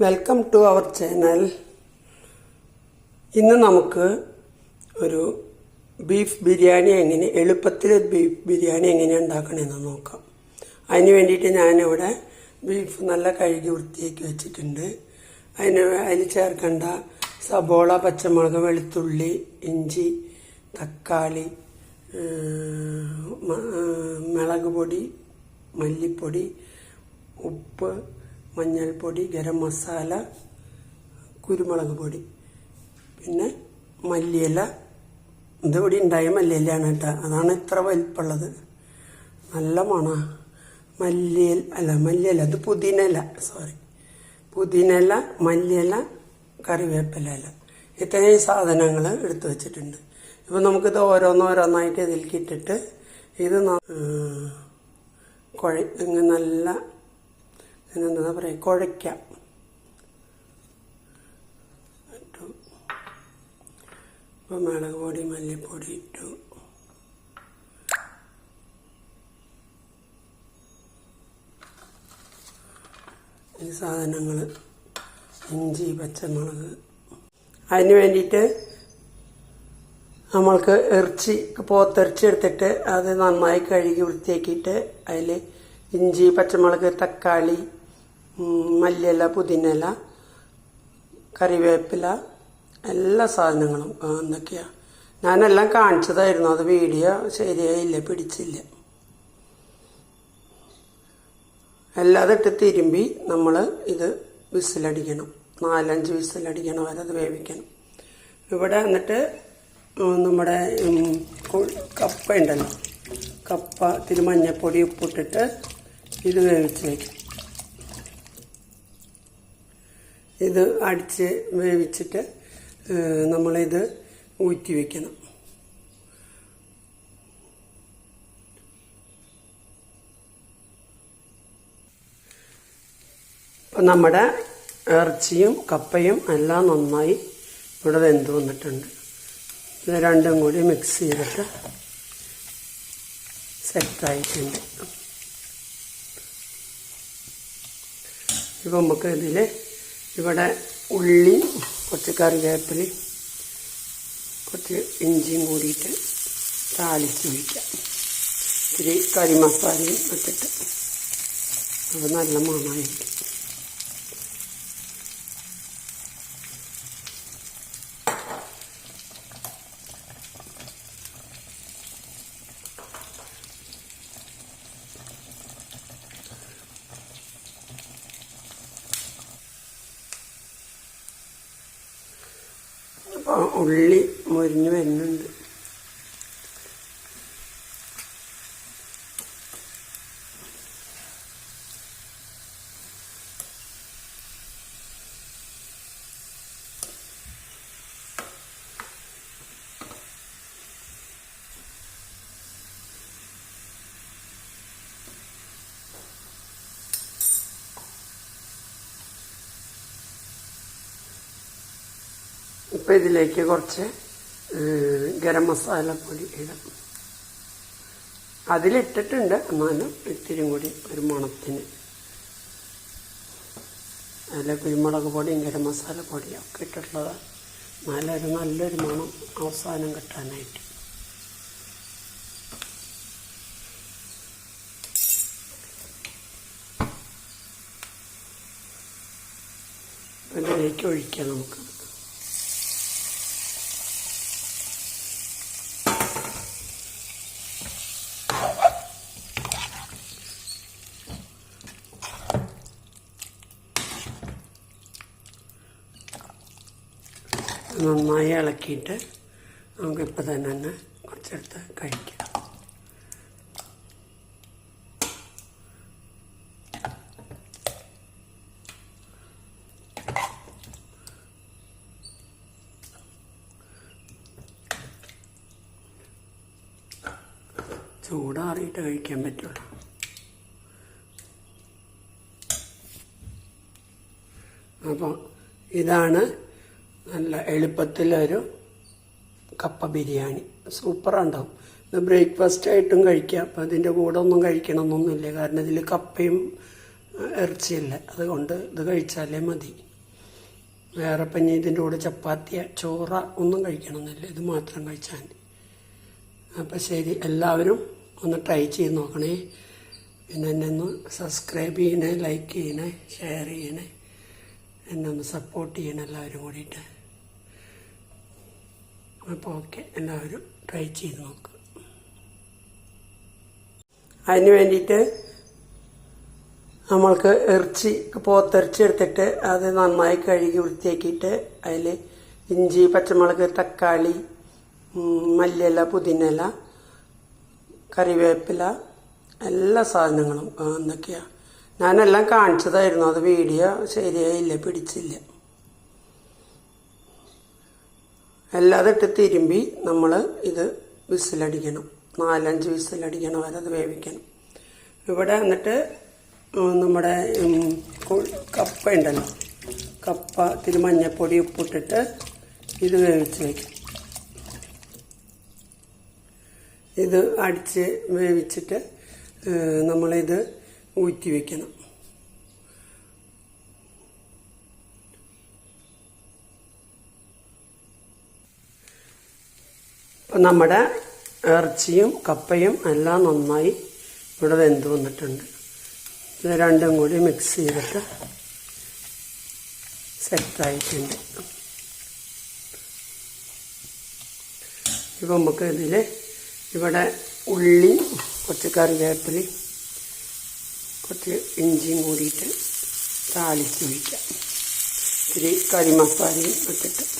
Welcome to our channel ഇന്ന് നമുക്ക് ഒരു ബീഫ് ബിരിയാണി എങ്ങനെ എളുപ്പത്തിൽ ബീഫ് ബിരിയാണി എങ്ങനെ ഉണ്ടാക്കണമെന്ന് നോക്കാം. അതിന് വേണ്ടിയിട്ട് ഞാനിവിടെ ബീഫ് നല്ല കഴുകി വൃത്തിയാക്കി വെച്ചിട്ടുണ്ട്. അതിന് അതിൽ ചേർക്കേണ്ട സബോള പച്ചമുളക് വെളുത്തുള്ളി ഇഞ്ചി തക്കാളി മുളക് പൊടി മല്ലിപ്പൊടി ഉപ്പ് മഞ്ഞൾപ്പൊടി ഗരം മസാല കുരുമുളക് പൊടി പിന്നെ മല്ലിയില. ഇതിവിടെ ഉണ്ടായ മല്ലിയിലയാണ് കേട്ടോ. അതാണ് ഇത്ര വലിപ്പമുള്ളത്. നല്ല മണ. മല്ലിയൽ അല്ല മല്ലിയില ഇത് പുതിനയില സോറി പുതിനയില മല്ലിയില കറിവേപ്പില ഇല. ഇത്രയും സാധനങ്ങൾ എടുത്തു വച്ചിട്ടുണ്ട്. ഇപ്പം നമുക്കിത് ഓരോന്നോരോന്നായിട്ട് ഇതിലേക്ക് ഇട്ടിട്ട് ഇത് കുഴ ഇങ്ങനെ നല്ല എന്താ പറയുക? കുഴയ്ക്കാം. ഇട്ടു. ഇപ്പം മുളക് പൊടി മല്ലിപ്പൊടി ഇട്ടു. ഈ സാധനങ്ങൾ ഇഞ്ചി പച്ചമുളക്. അതിന് വേണ്ടിയിട്ട് നമ്മൾക്ക് ഇറച്ചി പോത്തിറച്ചി എടുത്തിട്ട് അത് നന്നായി കഴുകി വൃത്തിയാക്കിയിട്ട് അതിൽ ഇഞ്ചി പച്ചമുളക് തക്കാളി മല്ലിയില പുതിനില കറിവേപ്പില എല്ലാ സാധനങ്ങളും എന്തൊക്കെയാണ് എന്തൊക്കെയാ. ഞാനെല്ലാം കാണിച്ചതായിരുന്നു അത് വീഡിയോ ശരിയായില്ല പിടിച്ചില്ല. എല്ലാം ഇട്ട് തിരുമ്പി നമ്മൾ ഇത് വിസിലടിക്കണം. നാലഞ്ച് വിസിലടിക്കണം വരെ അത് വേവിക്കണം. ഇവിടെ എന്നിട്ട് നമ്മുടെ കപ്പ ഉണ്ടല്ലോ. കപ്പ തിരുമഞ്ഞപ്പൊടി ഉപ്പിട്ടിട്ട് ഇത് വേവിച്ച് വയ്ക്കും ഇത് അടിച്ച് വേവിച്ചിട്ട് നമ്മളിത് ഊറ്റി വെക്കണം. അപ്പം നമ്മുടെ ഇറച്ചിയും കപ്പയും എല്ലാം നന്നായി ഇവിടെ വെന്ത് വന്നിട്ടുണ്ട്. ഇത് രണ്ടും കൂടി മിക്സ് ചെയ്തിട്ട് സെറ്റ് ആയിട്ടുണ്ട്. ഇപ്പം നമുക്ക് ഇതിൽ ഇവിടെ ഉള്ളി കുറച്ച് കറിവേപ്പില കുറച്ച് ഇഞ്ചിയും കൂടിയിട്ട് താളിച്ച് വയ്ക്കാം ഇത്തിരി കറി മസാലയും ഇട്ടിട്ട്. അത് നല്ല മണമായിരിക്കും. ഉള്ളി മുരിഞ്ഞു വരുന്നുണ്ട്. ഇപ്പം ഇതിലേക്ക് കുറച്ച് ഗരം മസാല പൊടി ഇടാം. അതിലിട്ടിട്ടുണ്ട് എന്നാലും ഇത്തിരി കൂടി ഒരു മണത്തിന്. അതിൽ കുരുമുളക് പൊടിയും ഗരം മസാല പൊടിയും ഒക്കെ ഇട്ടിട്ടുള്ളതാണ് നല്ലൊരു നല്ലൊരു മണം അവസാനം കിട്ടാനായിട്ട്. ഇതിലേക്ക് ഒഴിക്കാം നമുക്ക്. നന്നായി ഇളക്കിയിട്ട് നമുക്കിപ്പോൾ തന്നെ തന്നെ കുറച്ചെടുത്ത് കഴിക്കാം. ചൂടാറിയിട്ട് കഴിക്കാൻ പറ്റുള്ളൂ. അപ്പോൾ ഇതാണ് നല്ല എളുപ്പത്തിലൊരു കപ്പ ബിരിയാണി. സൂപ്പറുണ്ടാവും. ഇത് ബ്രേക്ക്ഫാസ്റ്റ് ആയിട്ടും കഴിക്കാം. അപ്പം അതിന്റെ കൂടെ ഒന്നും കഴിക്കണമെന്നൊന്നുമില്ല കാരണം ഇതിൽ കപ്പയും ഇറച്ചിയില്ല. അതുകൊണ്ട് ഇത് കഴിച്ചാലേ മതി. വേറെ പിന്നെ ഇതിന്റെ കൂടെ ചപ്പാത്തിയ ചോറ ഒന്നും കഴിക്കണമെന്നില്ല ഇത് മാത്രം കഴിച്ചാൽ അപ്പം ശരി. എല്ലാവരും ഒന്ന് ട്രൈ ചെയ്ത് നോക്കണേ. പിന്നെ എന്നെ ഒന്ന് സബ്സ്ക്രൈബ് ചെയ്യണേ ലൈക്ക് ചെയ്യണേ ഷെയർ ചെയ്യണേ. എന്നെ ഒന്ന് സപ്പോർട്ട് ചെയ്യണേ എല്ലാവരും കൂടിയിട്ട്. അപ്പോൾ ഓക്കെ എല്ലാവരും ട്രൈ ചെയ്ത് നോക്കുക അതിന് വേണ്ടിയിട്ട് നമ്മൾക്ക് ഇറച്ചി പോത്തിറച്ചി എടുത്തിട്ട് അത് നന്നായി കഴുകി വൃത്തിയാക്കിയിട്ട് അതിൽ ഇഞ്ചി പച്ചമുളക് തക്കാളി മല്ലിയില പുതിനയില കറിവേപ്പില എല്ലാ സാധനങ്ങളും എന്തൊക്കെയാണ് എന്തൊക്കെയാ. ഞാനെല്ലാം കാണിച്ചതായിരുന്നു. അത് വീഡിയോ ശരിയായില്ല പിടിച്ചില്ല. എല്ലാം ഇട്ട് തിരുമ്പി നമ്മൾ ഇത് വിസിലടിക്കണം. നാലഞ്ച് വിസിലടിക്കണം വരെ അത് വേവിക്കണം. ഇവിടെ എന്നിട്ട് നമ്മുടെ കപ്പ ഉണ്ടല്ലോ. കപ്പ ഇത്തിരി മഞ്ഞപ്പൊടി ഉപ്പിട്ടിട്ട് ഇത് വേവിച്ച് വയ്ക്കും ഇത് അടിച്ച് വേവിച്ചിട്ട് നമ്മളിത് ഊറ്റി വയ്ക്കണം അപ്പം നമ്മുടെ ഇറച്ചിയും കപ്പയും എല്ലാം നന്നായി ഇവിടെ വെന്ത് വന്നിട്ടുണ്ട്. ഇത് രണ്ടും കൂടി മിക്സ് ചെയ്തിട്ട് സെറ്റായിട്ടുണ്ട് ഇപ്പം നമുക്ക് ഇതിൽ ഇവിടെ ഉള്ളി കുറച്ച് കറിവേപ്പിൽ കുറച്ച് ഇഞ്ചിയും കൂടിയിട്ട് താളിച്ച് വയ്ക്കാം ഇത്തിരി കരിമസാലയും ഇട്ടിട്ട്.